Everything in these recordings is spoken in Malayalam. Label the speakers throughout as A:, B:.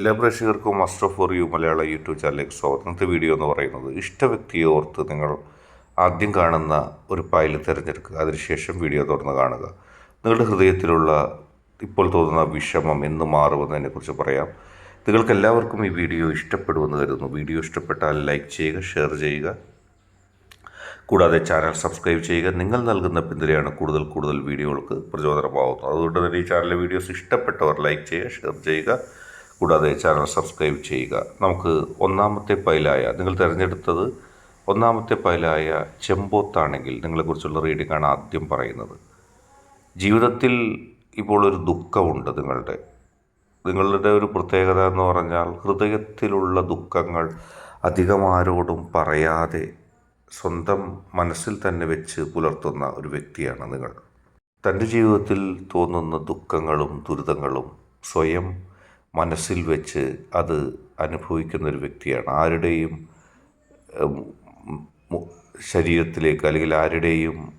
A: എല്ലാ പ്രേക്ഷകർക്കും master for you Malayala YouTube ചാനലിലേക്ക് സ്വാഗതം. ഇന്നത്തെ വീഡിയോ എന്ന് പറയുന്നത് ഇഷ്ട വ്യക്തിയെ ഓർത്ത് നിങ്ങൾ ആദ്യം കാണുന്ന ഒരു പായൽ തിരഞ്ഞെടുക്കുക. അതിനുശേഷം വീഡിയോ തുറന്ന് കാണുക. നിങ്ങളുടെ ഹൃദയത്തിലുള്ള ഇപ്പോൾ തോന്നുന്ന വിഷമം എന്ന് മാറുമെന്നതിനെക്കുറിച്ച് പറയാം. നിങ്ങൾക്ക് എല്ലാവർക്കും ഈ വീഡിയോ ഇഷ്ടപ്പെടുമെന്ന് കരുതുന്നു. വീഡിയോ ഇഷ്ടപ്പെട്ടാൽ ലൈക്ക് ചെയ്യുക ഷെയർ ചെയ്യുക. കൂടാതെ ചാനൽ സബ്സ്ക്രൈബ് ചെയ്യുക. നിങ്ങൾ നൽകുന്ന പിന്തുണയാണ് കൂടുതൽ കൂടുതൽ വീഡിയോകൾക്ക് പ്രചോദനമാകുന്നത് അതുകൊണ്ട് തന്നെ ഈ ചാനലിലെ വീഡിയോസ് ഇഷ്ടപ്പെട്ടവർ ലൈക്ക് ചെയ്യുക ഷെയർ ചെയ്യുക. കൂടാതെ ചാനൽ സബ്സ്ക്രൈബ് ചെയ്യുക. നമുക്ക് ഒന്നാമത്തെ ഫയലായ നിങ്ങൾ തിരഞ്ഞെടുത്തത് ഒന്നാമത്തെ ഫയലായ ചെമ്പോത്താണെങ്കിൽ നിങ്ങളെക്കുറിച്ചുള്ള റീഡിംഗ് ആണ് ആദ്യം പറയുന്നത്. ജീവിതത്തിൽ ഇപ്പോൾ ഒരു ദുഃഖമുണ്ട് നിങ്ങളുടെ. നിങ്ങളുടെ ഒരു പ്രത്യേകത എന്ന് പറഞ്ഞാൽ ഹൃദയത്തിലുള്ള ദുഃഖങ്ങൾ അധികം ആരോടും പറയാതെ സ്വന്തം മനസ്സിൽ തന്നെ വെച്ച് പുലർത്തുന്ന ഒരു വ്യക്തിയാണ് നിങ്ങൾ. തന്റെ ജീവിതത്തിൽ തോന്നുന്ന ദുഃഖങ്ങളും ദുരിതങ്ങളും സ്വയം മനസ്സിൽ വെച്ച് അത് അനുഭവിക്കുന്ന ഒരു വ്യക്തിയാണ്. ആരുടെയും ശരീരത്തിലേക്ക് അല്ലെങ്കിൽ ആരുടെയും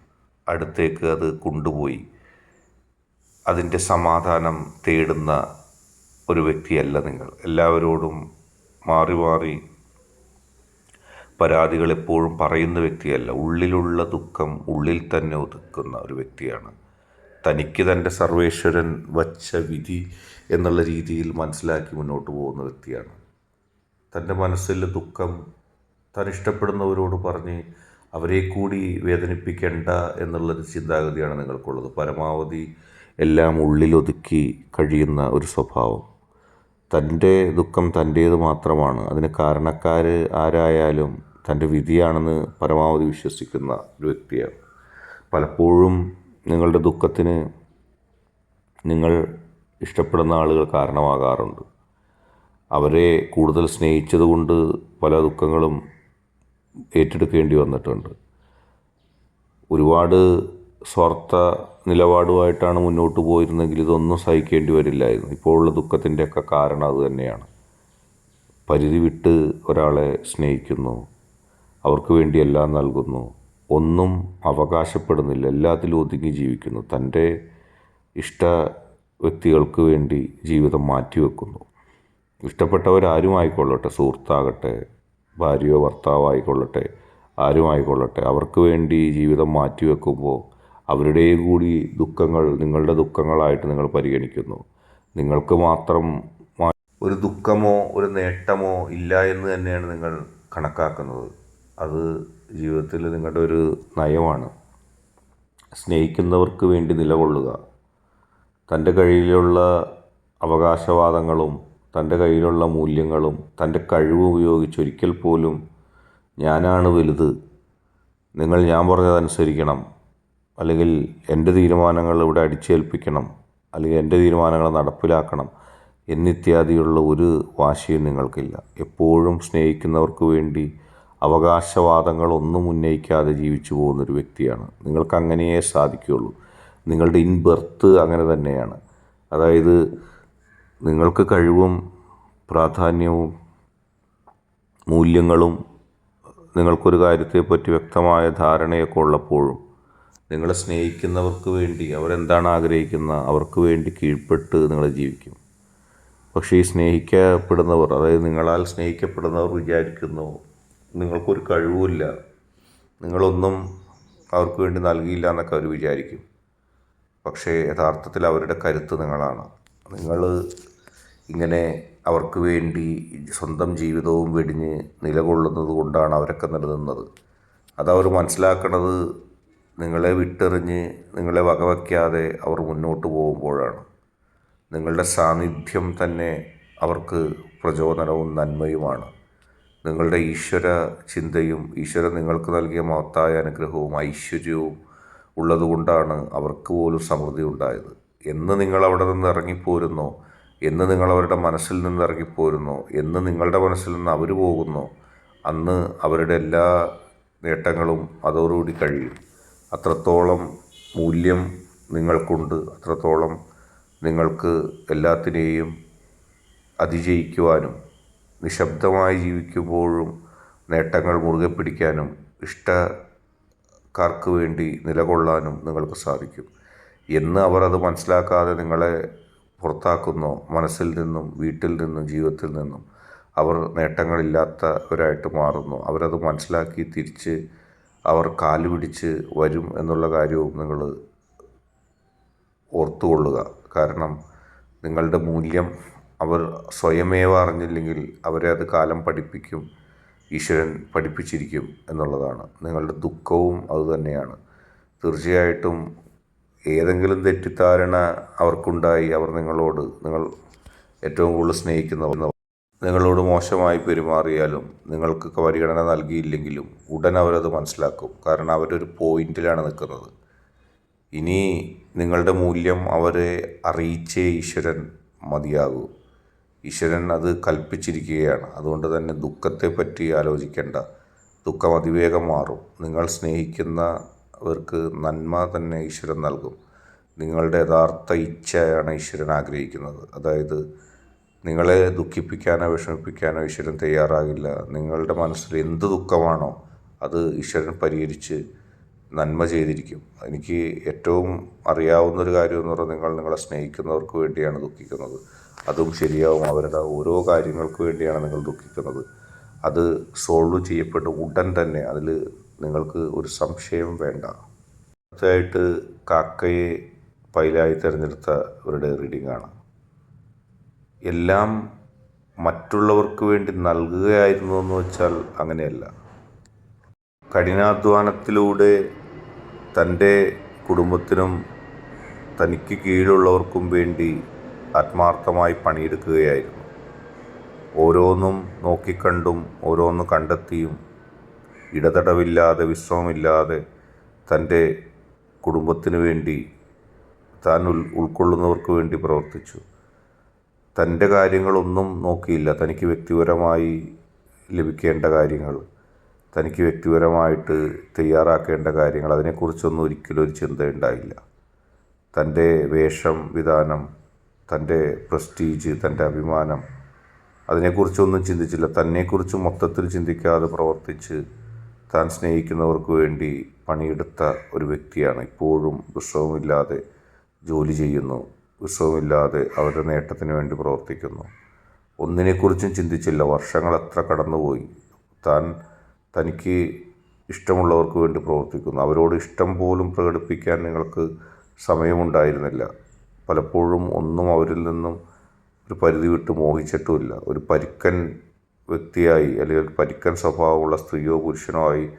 A: അടുത്തേക്ക് അത് കൊണ്ടുപോയി അതിന്റെ സമാധാനം തേടുന്ന ഒരു വ്യക്തിയല്ല നിങ്ങൾ. എല്ലാവരോടും മാറി മാറി പരാതികൾ എപ്പോഴും പറയുന്ന വ്യക്തിയല്ല. ഉള്ളിലുള്ള ദുഃഖം ഉള്ളിൽ തന്നെ ഒതുക്കുന്ന ഒരു വ്യക്തിയാണ് തനിക്ക് തന്റെ സർവേശ്വരൻ വച്ച വിധി എന്നുള്ള രീതിയിൽ മനസ്സിലാക്കി മുന്നോട്ട് പോകുന്ന വ്യക്തിയാണ്. തന്റെ മനസ്സിലെ ദുഃഖം താൻ ഇഷ്ടപ്പെടുന്നവരോട് പറഞ്ഞ് അവരെ കൂടി വേദനിപ്പിക്കേണ്ട എന്നുള്ളൊരു ചിന്താഗതിയാണ് നിങ്ങൾക്കുള്ളത്. പരമാവധി എല്ലാം ഉള്ളിലൊതുക്കി കഴിയുന്ന ഒരു സ്വഭാവം. തന്റെ ദുഃഖം തന്റേത് മാത്രമാണ്. അതിന് കാരണക്കാർ ആരായാലും തന്റെ വിധിയാണെന്ന് പരമാവധി വിശ്വസിക്കുന്ന ഒരു വ്യക്തിയാണ്. പലപ്പോഴും നിങ്ങളുടെ ദുഃഖത്തിന് നിങ്ങൾ ഇഷ്ടപ്പെടുന്ന ആളുകൾ കാരണമാകാറുണ്ട്. അവരെ കൂടുതൽ സ്നേഹിച്ചതുകൊണ്ട് പല ദുഃഖങ്ങളും ഏറ്റെടുക്കേണ്ടി വന്നിട്ടുണ്ട്. ഒരുപാട് സ്വാർത്ഥ നിലപാടുമായിട്ടാണ് മുന്നോട്ട് പോയിരുന്നെങ്കിൽ ഇതൊന്നും സഹിക്കേണ്ടി വരില്ലായിരുന്നു. ഇപ്പോഴുള്ള ദുഃഖത്തിന്റെയൊക്കെ കാരണം അത് തന്നെയാണ്. പരിധി വിട്ട് ഒരാളെ സ്നേഹിക്കുന്നു. അവർക്ക് വേണ്ടി എല്ലാം നൽകുന്നു. ഒന്നും അവകാശപ്പെടുന്നില്ല. എല്ലാത്തിലും ഒതുങ്ങി ജീവിക്കുന്നു. തന്റെ ഇഷ്ട വ്യക്തികൾക്ക് വേണ്ടി ജീവിതം മാറ്റിവെക്കുന്നു ഇഷ്ടപ്പെട്ടവരാരും ആയിക്കൊള്ളട്ടെ. സുഹൃത്താകട്ടെ ഭാര്യയോ ഭർത്താവോ ആയിക്കൊള്ളട്ടെ ആരും ആയിക്കൊള്ളട്ടെ. അവർക്ക് വേണ്ടി ജീവിതം മാറ്റിവെക്കുമ്പോൾ അവരുടെ കൂടി ദുഃഖങ്ങൾ നിങ്ങളുടെ ദുഃഖങ്ങളായിട്ട് നിങ്ങൾ പരിഗണിക്കുന്നു. നിങ്ങൾക്ക് മാത്രം ഒരു ദുഃഖമോ ഒരു നേട്ടമോ ഇല്ല എന്ന് തന്നെയാണ് നിങ്ങൾ കണക്കാക്കുന്നത്. അത് ജീവിതത്തിൽ നിങ്ങളുടെ ഒരു നയമാണ്. സ്നേഹിക്കുന്നവർക്ക് വേണ്ടി നിലകൊള്ളുക. തന്റെ കയ്യിലുള്ള അവകാശവാദങ്ങളും തന്റെ കയ്യിലുള്ള മൂല്യങ്ങളും തന്റെ കഴിവ് ഉപയോഗിച്ച് ഒരിക്കൽ പോലും ഞാനാണ് വലുത്. നിങ്ങൾ ഞാൻ പറഞ്ഞതനുസരിക്കണം. അല്ലെങ്കിൽ എന്റെ തീരുമാനങ്ങൾ ഇവിടെ അടിച്ചേൽപ്പിക്കണം. അല്ലെങ്കിൽ എന്റെ തീരുമാനങ്ങൾ നടപ്പിലാക്കണം എന്നിത്യാദിയുള്ള ഒരു വാശിയും നിങ്ങൾക്കില്ല. എപ്പോഴും സ്നേഹിക്കുന്നവർക്ക് വേണ്ടി അവകാശവാദങ്ങളൊന്നും ഉന്നയിക്കാതെ ജീവിച്ചു പോകുന്നൊരു വ്യക്തിയാണ്. നിങ്ങൾക്ക് അങ്ങനെയേ സാധിക്കുകയുള്ളൂ. നിങ്ങളുടെ ഇൻ ബർത്ത് അങ്ങനെ തന്നെയാണ്. അതായത് നിങ്ങൾക്ക് കഴിവും പ്രാധാന്യവും മൂല്യങ്ങളും നിങ്ങൾക്കൊരു കാര്യത്തെപ്പറ്റി വ്യക്തമായ ധാരണയൊക്കെ ഉള്ളപ്പോഴും നിങ്ങളെ സ്നേഹിക്കുന്നവർക്ക് വേണ്ടി അവരെന്താണ് ആഗ്രഹിക്കുന്ന അവർക്ക് വേണ്ടി കീഴ്പ്പെട്ട് നിങ്ങൾ ജീവിക്കും. പക്ഷേ ഈ സ്നേഹിക്കപ്പെടുന്നവർ അതായത് നിങ്ങളാൽ സ്നേഹിക്കപ്പെടുന്നവർ വിചാരിക്കുന്നു നിങ്ങൾക്കൊരു കഴിവുമില്ല. നിങ്ങളൊന്നും അവർക്ക് വേണ്ടി നൽകിയില്ല എന്നൊക്കെ അവർ വിചാരിക്കും. പക്ഷേ യഥാർത്ഥത്തിൽ അവരുടെ കരുത്ത് നിങ്ങളാണ്. നിങ്ങൾ ഇങ്ങനെ അവർക്ക് വേണ്ടി സ്വന്തം ജീവിതവും വെടിഞ്ഞ് നിലകൊള്ളുന്നത് കൊണ്ടാണ് അവരൊക്കെ നിലനിന്നത്. അതവർ മനസ്സിലാക്കണത് നിങ്ങളെ വിട്ടെറിഞ്ഞ് നിങ്ങളെ വകവയ്ക്കാതെ അവർ മുന്നോട്ട് പോകുമ്പോഴാണ്. നിങ്ങളുടെ സാന്നിധ്യം തന്നെ അവർക്ക് പ്രചോദനവും നന്മയുമാണ്. നിങ്ങളുടെ ഈശ്വര ചിന്തയും ഈശ്വരൻ നിങ്ങൾക്ക് നൽകിയ മഹത്തായ അനുഗ്രഹവും ഐശ്വര്യവും ഉള്ളതുകൊണ്ടാണ് അവർക്ക് പോലും സമൃദ്ധി ഉണ്ടായത്. എന്ന് നിങ്ങൾ അവിടെ നിന്ന് ഇറങ്ങിപ്പോരുന്നോ? എന്ന് നിങ്ങൾ അവരുടെ മനസ്സിൽ നിന്ന് ഇറങ്ങിപ്പോരുന്നോ? എന്ന് നിങ്ങളുടെ മനസ്സിൽ നിന്ന് അവർ പോകുന്നോ? അന്ന് അവരുടെ എല്ലാ നേട്ടങ്ങളും അതോടുകൂടി കഴിയും. അത്രത്തോളം മൂല്യം നിങ്ങൾക്കുണ്ട്. അത്രത്തോളം നിങ്ങൾക്ക് എല്ലാത്തിനെയും അതിജയിക്കുവാനും നിശബ്ദമായി ജീവിക്കുമ്പോഴും നേട്ടങ്ങൾ മുറുകെ പിടിക്കാനും ഇഷ്ടക്കാർക്ക് വേണ്ടി നിലകൊള്ളാനും നിങ്ങൾക്ക് സാധിക്കും. എന്ന് അവർ അത് മനസ്സിലാക്കാതെ നിങ്ങളെ പുറത്താക്കുന്നോ മനസ്സിൽ നിന്നും വീട്ടിൽ നിന്നും ജീവിതത്തിൽ നിന്നും അവർ നേട്ടങ്ങളില്ലാത്തവരായിട്ട് മാറുന്നു. അവരത് മനസ്സിലാക്കി തിരിച്ച് അവർ കാൽ പിടിച്ച് വരും എന്നുള്ള കാര്യവും നിങ്ങൾ ഓർത്തുകൊള്ളുക. കാരണം നിങ്ങളുടെ മൂല്യം അവർ സ്വയമേവ അറിഞ്ഞില്ലെങ്കിൽ അവരെ അത് കാലം പഠിപ്പിക്കും ഈശ്വരൻ പഠിപ്പിച്ചിരിക്കും എന്നുള്ളതാണ്. നിങ്ങളുടെ ദുഃഖവും അതുതന്നെയാണ് തീർച്ചയായിട്ടും ഏതെങ്കിലും തെറ്റിദ്ധാരണ അവർക്കുണ്ടായി അവർ നിങ്ങളോട് നിങ്ങൾ ഏറ്റവും കൂടുതൽ സ്നേഹിക്കുന്നവർ നിങ്ങളോട് മോശമായി പെരുമാറിയാലും നിങ്ങൾക്ക് പരിഗണന നൽകിയില്ലെങ്കിലും ഉടൻ അവരത് മനസ്സിലാക്കും. കാരണം അവരൊരു പോയിന്റിലാണ് നിൽക്കുന്നത്. ഇനി നിങ്ങളുടെ മൂല്യം അവരെ അറിയിച്ചേ ഈശ്വരൻ മതിയാകൂ. ഈശ്വരൻ അത് കൽപ്പിച്ചിരിക്കുകയാണ്. അതുകൊണ്ട് തന്നെ ദുഃഖത്തെപ്പറ്റി ആലോചിക്കേണ്ട. ദുഃഖം അതിവേഗം മാറും. നിങ്ങൾ സ്നേഹിക്കുന്നവർക്ക് നന്മ തന്നെ ഈശ്വരൻ നൽകും. നിങ്ങളുടെ യഥാർത്ഥ ഇച്ഛയാണ് ഈശ്വരൻ ആഗ്രഹിക്കുന്നത്. അതായത് നിങ്ങളെ ദുഃഖിപ്പിക്കാനോ വിഷമിപ്പിക്കാനോ ഈശ്വരൻ തയ്യാറാകില്ല. നിങ്ങളുടെ മനസ്സിൽ എന്ത് ദുഃഖമാണോ അത് ഈശ്വരൻ പരിഹരിച്ച് നന്മ ചെയ്തിരിക്കും. എനിക്ക് ഏറ്റവും അറിയാവുന്നൊരു കാര്യം എന്ന് പറഞ്ഞാൽ നിങ്ങൾ നിങ്ങളെ സ്നേഹിക്കുന്നവർക്ക് വേണ്ടിയാണ് ദുഃഖിക്കുന്നത്. അതും ശരിയാവും. അവരുടെ ഓരോ കാര്യങ്ങൾക്ക് വേണ്ടിയാണ് നിങ്ങൾ ദുഃഖിക്കുന്നത്. അത് സോൾവ് ചെയ്യപ്പെട്ട് ഉടൻ തന്നെ അതിൽ നിങ്ങൾക്ക് ഒരു സംശയം വേണ്ട. അടുത്തായിട്ട് കാക്കയെ പൈലായി തിരഞ്ഞെടുത്തവരുടെ ആണ്. എല്ലാം മറ്റുള്ളവർക്ക് വേണ്ടി നൽകുകയായിരുന്നു എന്ന് വെച്ചാൽ അങ്ങനെയല്ല. കഠിനാധ്വാനത്തിലൂടെ തന്റെ കുടുംബത്തിനും തനിക്ക് കീഴിലുള്ളവർക്കും വേണ്ടി ആത്മാർത്ഥമായി പണിയെടുക്കുകയായിരുന്നു. ഓരോന്നും നോക്കിക്കണ്ടും ഓരോന്ന് കണ്ടെത്തിയും ഇടതടവില്ലാതെ വിശ്രമമില്ലാതെ തന്റെ കുടുംബത്തിന് വേണ്ടി താൻ ഉൾ ഉൾക്കൊള്ളുന്നവർക്ക് വേണ്ടി പ്രവർത്തിച്ചു. തന്റെ കാര്യങ്ങളൊന്നും നോക്കിയില്ല. തനിക്ക് വ്യക്തിപരമായി ലഭിക്കേണ്ട കാര്യങ്ങൾ തനിക്ക് വ്യക്തിപരമായിട്ട് തയ്യാറാക്കേണ്ട കാര്യങ്ങൾ അതിനെക്കുറിച്ചൊന്നും ഒരിക്കലും ഒരു ചിന്തയുണ്ടായില്ല. തന്റെ വേഷം വിധാനം തന്റെ പ്രസ്റ്റീജ് തന്റെ അഭിമാനം അതിനെക്കുറിച്ചൊന്നും ചിന്തിച്ചില്ല. തന്നെക്കുറിച്ച് മൊത്തത്തിൽ ചിന്തിക്കാതെ പ്രവർത്തിച്ച് താൻ സ്നേഹിക്കുന്നവർക്ക് വേണ്ടി പണിയെടുത്ത ഒരു വ്യക്തിയാണ്. ഇപ്പോഴും വിശ്രമമില്ലാതെ ജോലി ചെയ്യുന്നു. വിശ്രമമില്ലാതെ അവരുടെ നേട്ടത്തിന് വേണ്ടി പ്രവർത്തിക്കുന്നു. ഒന്നിനെക്കുറിച്ചും ചിന്തിച്ചില്ല. വർഷങ്ങൾ എത്ര കടന്നുപോയി. താൻ തനിക്ക് ഇഷ്ടമുള്ളവർക്ക് വേണ്ടി പ്രവർത്തിക്കുന്നു. അവരോട് ഇഷ്ടം പോലും പ്രകടിപ്പിക്കാൻ നിങ്ങൾക്ക് സമയമുണ്ടായിരുന്നില്ല. പലപ്പോഴും ഒന്നും അവരിൽ നിന്നും ഒരു പരിധി വിട്ട് മോഹിച്ചിട്ടുമില്ല. ഒരു പരിക്കൻ വ്യക്തിയായി അല്ലെങ്കിൽ പരിക്കൻ സ്വഭാവമുള്ള സ്ത്രീയോ പുരുഷനോ ആയി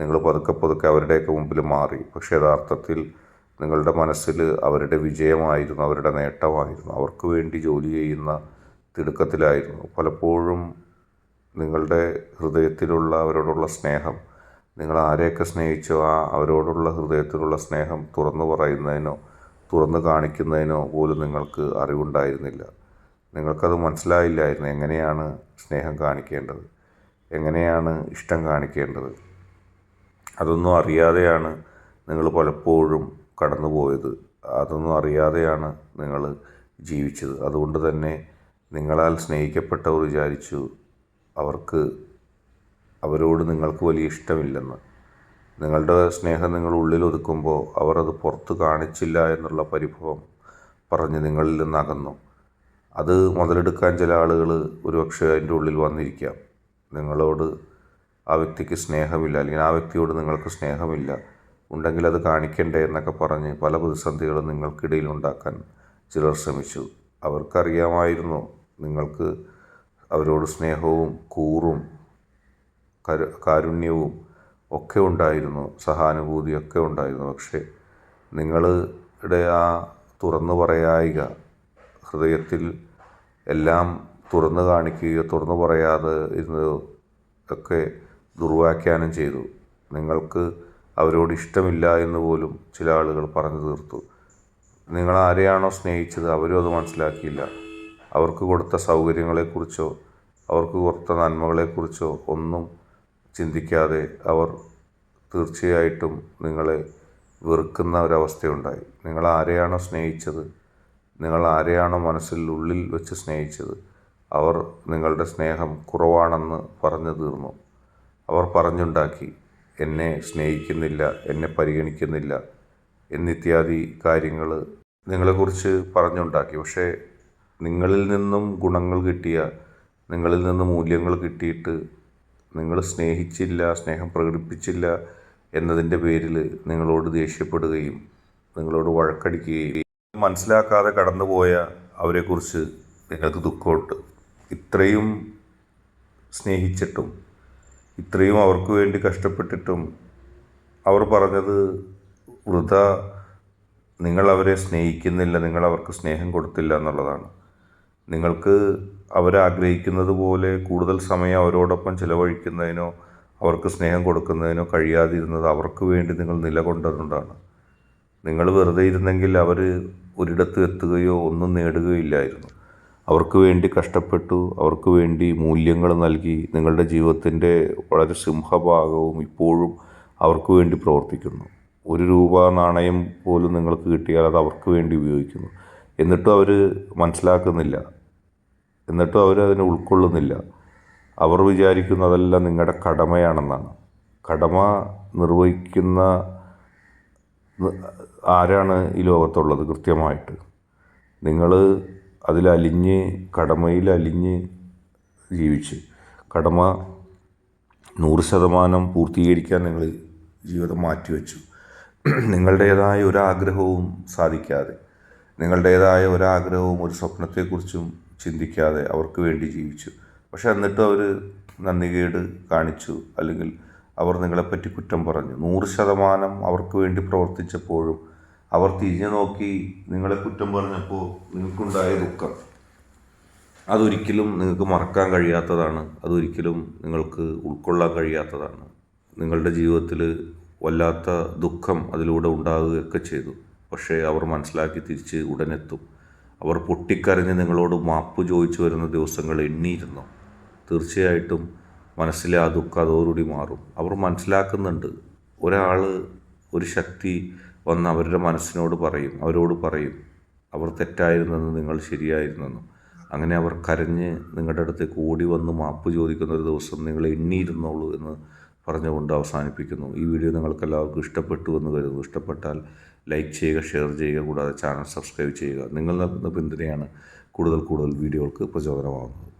A: നിങ്ങൾ പതുക്കെ പതുക്കെ അവരുടെയൊക്കെ മുമ്പിൽ മാറി. പക്ഷേ യഥാർത്ഥത്തിൽ നിങ്ങളുടെ മനസ്സിൽ അവരുടെ വിജയമായിരുന്നു അവരുടെ നേട്ടമായിരുന്നു. അവർക്ക് വേണ്ടി ജോലി ചെയ്യുന്ന തിടുക്കത്തിലായിരുന്നു. പലപ്പോഴും നിങ്ങളുടെ ഹൃദയത്തിലുള്ള അവരോടുള്ള സ്നേഹം നിങ്ങൾ ആരെയൊക്കെ സ്നേഹിച്ചോ ആ അവരോടുള്ള ഹൃദയത്തിലുള്ള സ്നേഹം തുറന്നു പറയുന്നതിനോ തുറന്നു കാണിക്കുന്നതിനോ പോലും നിങ്ങൾക്ക് അറിവുണ്ടായിരുന്നില്ല. നിങ്ങൾക്കത് മനസ്സിലായില്ലായിരുന്നു എങ്ങനെയാണ് സ്നേഹം കാണിക്കേണ്ടത്. എങ്ങനെയാണ് ഇഷ്ടം കാണിക്കേണ്ടത്. അതൊന്നും അറിയാതെയാണ് നിങ്ങൾ പലപ്പോഴും കടന്നുപോയത്. അതൊന്നും അറിയാതെയാണ് നിങ്ങൾ ജീവിച്ചത്. അതുകൊണ്ട് തന്നെ നിങ്ങളാൽ സ്നേഹിക്കപ്പെട്ടവർ വിചാരിച്ചു അവർക്ക് അവരോട് നിങ്ങൾക്ക് വലിയ ഇഷ്ടമില്ലെന്ന്. നിങ്ങളുടെ സ്നേഹം നിങ്ങൾ ഉള്ളിൽ ഒതുക്കുമ്പോൾ അവർ അത് പുറത്ത് കാണിച്ചില്ല എന്നുള്ള പരിഭവം പറഞ്ഞ് നിങ്ങളിൽ നിന്ന് അകന്നു. അത് മുതലെടുക്കാൻ ചില ആളുകൾ ഒരുപക്ഷെ അതിന്റെ ഉള്ളിൽ വന്നിരിക്കാം. നിങ്ങളോട് ആ വ്യക്തിക്ക് സ്നേഹമില്ല അല്ലെങ്കിൽ ആ വ്യക്തിയോട് നിങ്ങൾക്ക് സ്നേഹമില്ല. ഉണ്ടെങ്കിൽ അത് കാണിക്കണ്ടേ എന്നൊക്കെ പറഞ്ഞ് പല പ്രതിസന്ധികളും നിങ്ങൾക്കിടയിൽ ഉണ്ടാക്കാൻ ചിലർ ശ്രമിച്ചു. അവർക്കറിയാമായിരുന്നു നിങ്ങൾക്ക് അവരോട് സ്നേഹവും കൂറും കരു കാരുണ്യവും ഒക്കെ ഉണ്ടായിരുന്നു സഹാനുഭൂതിയൊക്കെ ഉണ്ടായിരുന്നു. പക്ഷേ നിങ്ങളുടെ ആ തുറന്നു പറയായിക ഹൃദയത്തിൽ എല്ലാം തുറന്നു കാണിക്കുകയോ തുറന്നു പറയാതെ ഇരുന്നതോ ഒക്കെ ദുർവാഖ്യാനം ചെയ്തു. നിങ്ങൾക്ക് അവരോട് ഇഷ്ടമില്ല എന്ന് പോലും ചില ആളുകൾ പറഞ്ഞു തീർത്തു. നിങ്ങൾ ആരെയാണോ സ്നേഹിച്ചത് അവരും അത് മനസ്സിലാക്കിയില്ല. അവർക്ക് കൊടുത്ത സൗകര്യങ്ങളെക്കുറിച്ചോ അവർക്ക് കൊടുത്ത നന്മകളെക്കുറിച്ചോ ഒന്നും ചിന്തിക്കാതെ അവർ തീർച്ചയായിട്ടും നിങ്ങളെ വെറുക്കുന്ന ഒരവസ്ഥയുണ്ടായി. നിങ്ങൾ ആരെയാണോ സ്നേഹിച്ചത്? നിങ്ങൾ ആരെയാണോ മനസ്സിൽ ഉള്ളിൽ വെച്ച് സ്നേഹിച്ചത്? അവർ നിങ്ങളുടെ സ്നേഹം കുറവാണെന്ന് പറഞ്ഞു തീർന്നു. അവർ പറഞ്ഞുണ്ടാക്കി എന്നെ സ്നേഹിക്കുന്നില്ല എന്നെ പരിഗണിക്കുന്നില്ല എന്നിത്യാദി കാര്യങ്ങൾ നിങ്ങളെക്കുറിച്ച് പറഞ്ഞുണ്ടാക്കി. പക്ഷേ നിങ്ങളിൽ നിന്നും ഗുണങ്ങൾ കിട്ടിയ നിങ്ങളിൽ നിന്ന് മൂല്യങ്ങൾ കിട്ടിയിട്ട് നിങ്ങൾ സ്നേഹിച്ചില്ല സ്നേഹം പ്രകടിപ്പിച്ചില്ല എന്നതിന്റെ പേരിൽ നിങ്ങളോട് ദേഷ്യപ്പെടുകയും നിങ്ങളോട് വഴക്കടിക്കുകയും മനസ്സിലാക്കാതെ കടന്നുപോയ അവരെക്കുറിച്ച് നിങ്ങൾക്ക് ദുഃഖമുണ്ട്. ഇത്രയും സ്നേഹിച്ചിട്ടും ഇത്രയും അവർക്ക് വേണ്ടി കഷ്ടപ്പെട്ടിട്ടും അവർ പറഞ്ഞത് വൃത നിങ്ങൾ അവരെ സ്നേഹിക്കുന്നില്ല നിങ്ങൾ അവർക്ക് സ്നേഹം കൊടുത്തില്ല എന്നുള്ളതാണ്. നിങ്ങൾക്ക് അവരാഗ്രഹിക്കുന്നത് പോലെ കൂടുതൽ സമയം അവരോടൊപ്പം ചിലവഴിക്കുന്നതിനോ അവർക്ക് സ്നേഹം കൊടുക്കുന്നതിനോ കഴിയാതിരുന്നത് അവർക്ക് വേണ്ടി നിങ്ങൾ നിലകൊണ്ടതുകൊണ്ടാണ്. നിങ്ങൾ വെറുതെ ഇരുന്നെങ്കിൽ അവർ ഒരിടത്ത് എത്തുകയോ ഒന്നും നേടുകയില്ലായിരുന്നു. അവർക്ക് വേണ്ടി കഷ്ടപ്പെട്ടു അവർക്ക് വേണ്ടി മൂല്യങ്ങൾ നൽകി നിങ്ങളുടെ ജീവിതത്തിന്റെ വളരെ സിംഹഭാഗവും ഇപ്പോഴും അവർക്ക് വേണ്ടി പ്രവർത്തിക്കുന്നു. ഒരു രൂപ നാണയം പോലും നിങ്ങൾക്ക് കിട്ടിയാൽ അത് അവർക്ക് വേണ്ടി ഉപയോഗിക്കുന്നു. എന്നിട്ടും അവർ മനസ്സിലാക്കുന്നില്ല. എന്നിട്ടും അവരതിനെ ഉൾക്കൊള്ളുന്നില്ല. അവർ വിചാരിക്കുന്നതെല്ലാം നിങ്ങളുടെ കടമയാണെന്നാണ്. കടമ നിർവഹിക്കുന്ന ആരാണ് ഈ ലോകത്തുള്ളത് കൃത്യമായിട്ട്? നിങ്ങൾ അതിലലിഞ്ഞ് കടമയിൽ അലിഞ്ഞ് ജീവിച്ച് കടമ നൂറ് ശതമാനം പൂർത്തീകരിക്കാൻ നിങ്ങൾ ജീവിതം മാറ്റിവെച്ചു. നിങ്ങളുടേതായ ഒരാഗ്രഹവും സാധിക്കാതെ നിങ്ങളുടേതായ ഒരാഗ്രഹവും ഒരു സ്വപ്നത്തെക്കുറിച്ചും ചിന്തിക്കാതെ അവർക്ക് വേണ്ടി ജീവിച്ചു. പക്ഷെ എന്നിട്ട് അവർ നന്ദികേട് കാണിച്ചു. അല്ലെങ്കിൽ അവർ നിങ്ങളെപ്പറ്റി കുറ്റം പറഞ്ഞു. നൂറ് ശതമാനം അവർക്ക് വേണ്ടി പ്രവർത്തിച്ചപ്പോഴും അവർ തിരിഞ്ഞു നോക്കി നിങ്ങളെ കുറ്റം പറഞ്ഞപ്പോൾ നിങ്ങൾക്കുണ്ടായ ദുഃഖം. അതൊരിക്കലും നിങ്ങൾക്ക് മറക്കാൻ കഴിയാത്തതാണ്. അതൊരിക്കലും നിങ്ങൾക്ക് ഉൾക്കൊള്ളാൻ കഴിയാത്തതാണ്. നിങ്ങളുടെ ജീവിതത്തിൽ വല്ലാത്ത ദുഃഖം അതിലൂടെ ഉണ്ടാകുകയൊക്കെ ചെയ്തു. പക്ഷേ അവർ മനസ്സിലാക്കി തിരിച്ച് ഉടനെത്തും. അവർ പൊട്ടിക്കരഞ്ഞ് നിങ്ങളോട് മാപ്പ് ചോദിച്ചു വരുന്ന ദിവസങ്ങൾ എണ്ണിയിരുന്നു. തീർച്ചയായിട്ടും മനസ്സിലെ ആ ദുഃഖം അതോടുകൂടി മാറും. അവർ മനസ്സിലാക്കുന്നുണ്ട്. ഒരാൾ ഒരു ശക്തി വന്ന് അവരുടെ മനസ്സിനോട് പറയും അവരോട് പറയും അവർ തെറ്റായിരുന്നെന്ന് നിങ്ങൾ ശരിയായിരുന്നെന്നും. അങ്ങനെ അവർ കരഞ്ഞ് നിങ്ങളുടെ അടുത്തേക്ക് ഓടി വന്ന് മാപ്പ് ചോദിക്കുന്ന ഒരു ദിവസം നിങ്ങൾ എണ്ണിയിരുന്നുള്ളൂ എന്ന് പറഞ്ഞുകൊണ്ട് അവസാനിപ്പിക്കുന്നു. ഈ വീഡിയോ നിങ്ങൾക്കെല്ലാവർക്കും ഇഷ്ടപ്പെട്ടു എന്ന് കരുതുന്നു. ഇഷ്ടപ്പെട്ടാൽ ലൈക്ക് ചെയ്യുക ഷെയർ ചെയ്യുക കൂടാതെ ചാനൽ സബ്സ്ക്രൈബ് ചെയ്യുക. നിങ്ങൾ നൽകുന്ന പിന്തുണയാണ് കൂടുതൽ കൂടുതൽ വീഡിയോകൾക്ക് പ്രചോദനമാകുന്നത്.